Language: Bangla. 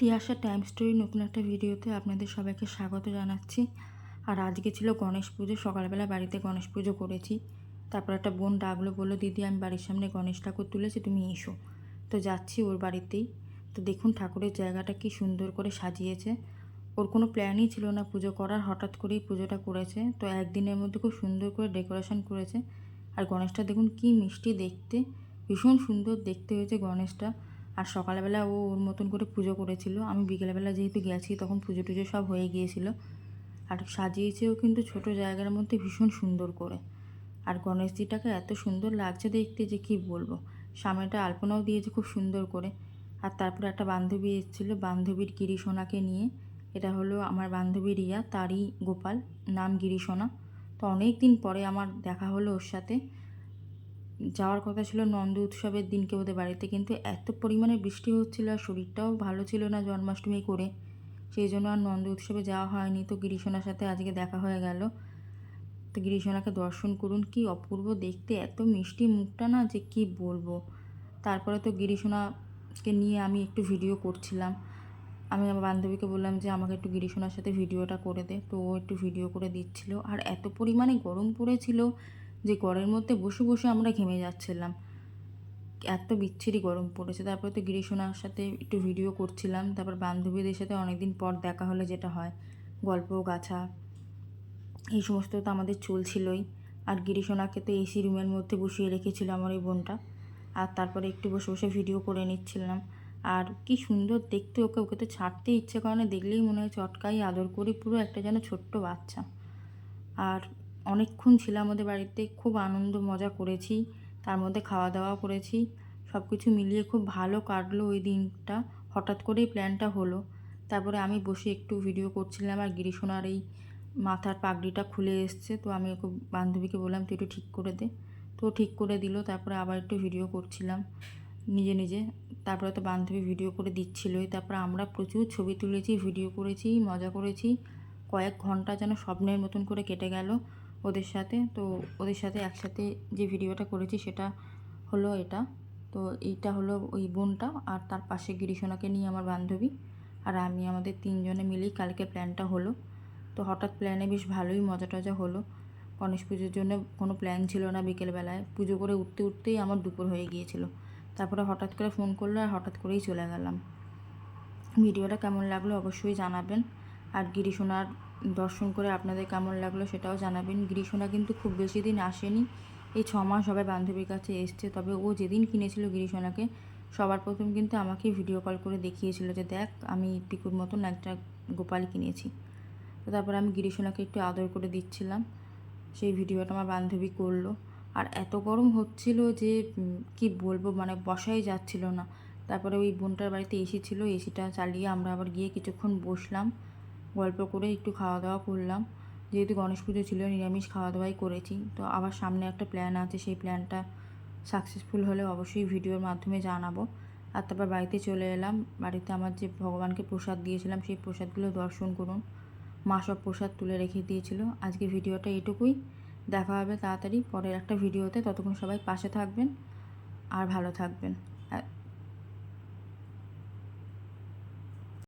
তিয়াশা টাইম স্টোরি নতুন একটা ভিডিওতে আপনাদের সবাইকে স্বাগত জানাচ্ছি। আর আজকে ছিল গণেশ পুজো, সকালবেলা বাড়িতে গণেশ পুজো করেছি। তারপর একটা বোন ডাকলো, বলল, দিদি, আমি বাড়ির সামনে গণেশ ঠাকুর তুলেছি, তুমি এসো। তো যাচ্ছি ওর বাড়িতেই। তো দেখুন ঠাকুরের জায়গাটা কি সুন্দর করে সাজিয়েছে। ওর কোনো প্ল্যানই ছিল না পুজো করার, হঠাৎ করেই পুজোটা করেছে। তো একদিনের মধ্যে খুব সুন্দর করে ডেকোরেশন করেছে। আর গণেশটা দেখুন কি মিষ্টি দেখতে, ভীষণ সুন্দর দেখতে হয়েছে গণেশটা। আর সকালবেলা ও ওর মতন করে পুজো করেছিল। আমি বিকেলবেলা যেহেতু গেছি, তখন পুজো টুজো সব হয়ে গিয়েছিল। আর সাজিয়েছেও কিন্তু ছোট জায়গার মধ্যে ভীষণ সুন্দর করে। আর গণেশজিটাকে এত সুন্দর লাগছে দেখতে যে কি বলব? সামনেটা আলপনাও দিয়েছে খুব সুন্দর করে। আর তারপরে একটা বান্ধবী এসেছিল, বান্ধবীর গিরিশোনাকে নিয়ে। এটা হলো আমার বান্ধবী রিয়া, তারই গোপাল, নাম গিরিশোনা। তো অনেক দিন পরে আমার দেখা হলো ওর সাথে। যাওয়ার কথা ছিল নন্দ উৎসবের দিনকে ওদের বাড়িতে। কিন্তু এত পরিমাণে বৃষ্টি হচ্ছিল আর শরীরটাও ভালো ছিল না জন্মাষ্টমী করে। সেই জন্য আর নন্দ উৎসবে যাওয়া হয়নি। তো গিরিশোনার সাথে আজকে দেখা হয়ে গেল। তো গিরিশোনাকে দর্শন করুন। কি অপূর্ব দেখতে। এত মিষ্টি মুখটা না যে কি বলব। তারপরে তো গিরিশোনাকে নিয়ে আমি একটু ভিডিও করছিলাম। আমি আমার বান্ধবীকে বললাম যে, আমাকে একটু গিরিশোনার সাথে ভিডিওটা করে দে। তো ও একটু ভিডিও করে দিচ্ছিল। আর এত পরিমাণে গরম পড়েছিল যে ঘরের মধ্যে বসে বসে আমরা ঘেমে যাচ্ছিলাম। এত বিচ্ছিরি গরম পড়েছে। তারপরে তো গিরিশোনার সাথে একটু ভিডিও করছিলাম। তারপর বান্ধবীদের সাথে অনেকদিন পর দেখা হলে যেটা হয়। গল্প, গাছা, এই সমস্ত তো আমাদের চলছিলই। আর গিরিশোনাকে তো এসি রুমের মধ্যে বসিয়ে রেখেছিল আমার এই বোনটা। আর তারপরে একটু বসে বসে ভিডিও করে নিচ্ছিলাম। আর কি সুন্দর দেখতে, ওকে ওকে তো ছাড়তে ইচ্ছে করে না। দেখলেই মনে হয় চটকাই আদর করি। পুরো একটা যেন ছোট্ট বাচ্চা। আর অনেকক্ষণ ছিলাম ওদের বাড়িতে, খুব আনন্দ, মজা করেছি। তার মধ্যে খাওয়া দাওয়া করেছি। সব কিছু মিলিয়ে খুব ভালো কাটলো ওই দিনটা। হঠাৎ করেই প্ল্যানটা হলো। তারপরে আমি বসে একটু ভিডিও করছিলাম আর গিরিশোনার এই মাথার পাগড়িটা খুলে এসছে। তো আমি ওকে, বান্ধবীকে বললাম, তুই একটু ঠিক করে দে। তো ঠিক করে দিল, তারপরে আবার একটু ভিডিও করছিলাম নিজে নিজে। তারপরে তো বান্ধবী ভিডিও করে দিচ্ছিলই। তারপরে আমরা প্রচুর ছবি তুলেছি ভিডিও করেছি, মজা করেছি। কয়েক ঘণ্টা যেন স্বপ্নের মতন করে কেটে গেল। ওদের সাথে। তো ওদের সাথে একসাথে যে ভিডিওটা করেছি সেটা হলো এটা। তো এইটা হলো ওই বোনটা আর তার পাশে গিরিশোনাকে নিয়ে আমার বান্ধবী আর আমি আমাদের তিনজনে মিলেই কালকে প্ল্যানটা হলো। তো হঠাৎ প্ল্যানে বেশ ভালোই মজা টজা হলো। গণেশ পুজোর জন্য কোনো প্ল্যান ছিল না বিকেলবেলায়। পুজো করে উঠতে উঠতেই আমার দুপুর হয়ে গিয়েছিল। তারপরে হঠাৎ করে ফোন করল আর হঠাৎ করেই চলে গেলাম। ভিডিওটা কেমন লাগল অবশ্যই জানাবেন। আর গিরিশোনার দর্শন করে আপনাদের কেমন লাগল সেটাও জানাবেন। গিরিশোনা কিন্তু খুব বেশি দিন আসেনি। এই ছ মাস সবাই বান্ধবীর কাছে এসছে। তবে ও যেদিন কিনেছিল গিরিশোনাকে সবার প্রথম কিন্তু আমাকে ভিডিও কল করে দেখিয়েছিল যে, দেখ, আমি পিকুর মতন একটা গোপাল কিনেছি। তো তারপরে আমি গিরিশোনাকে একটু আদর করে দিচ্ছিলাম। সেই ভিডিওটা আমার বান্ধবী করল। আর এত গরম হচ্ছিল যে কি বলব মানে বসাই যাচ্ছিল না। তারপরে ওই বোনটার বাড়িতে এসি ছিল, এসিটা চালিয়ে আমরা আবার গিয়ে কিছুক্ষণ বসলাম। গল্প করে একটু খাওয়া দাওয়া করলাম। যেহেতু গণেশ পুজো ছিল, নিরামিষ খাওয়া দাওয়াই করেছি। তো আবার সামনে একটা প্ল্যান আছে, সেই প্ল্যানটা সাকসেসফুল হলে অবশ্যই ভিডিওর মাধ্যমে জানাব। আর তারপর বাড়িতে চলে এলাম। বাড়িতে আমার যে ভগবানকে প্রসাদ দিয়েছিলাম, সেই প্রসাদগুলো দর্শন করুন। মা সব প্রসাদ তুলে রেখে দিয়েছিল। আজকে ভিডিওটা এটুকুই। দেখা হবে তাড়াতাড়ি পরের একটা ভিডিওতে। ততক্ষণ সবাই পাশে থাকবেন আর ভালো থাকবেন।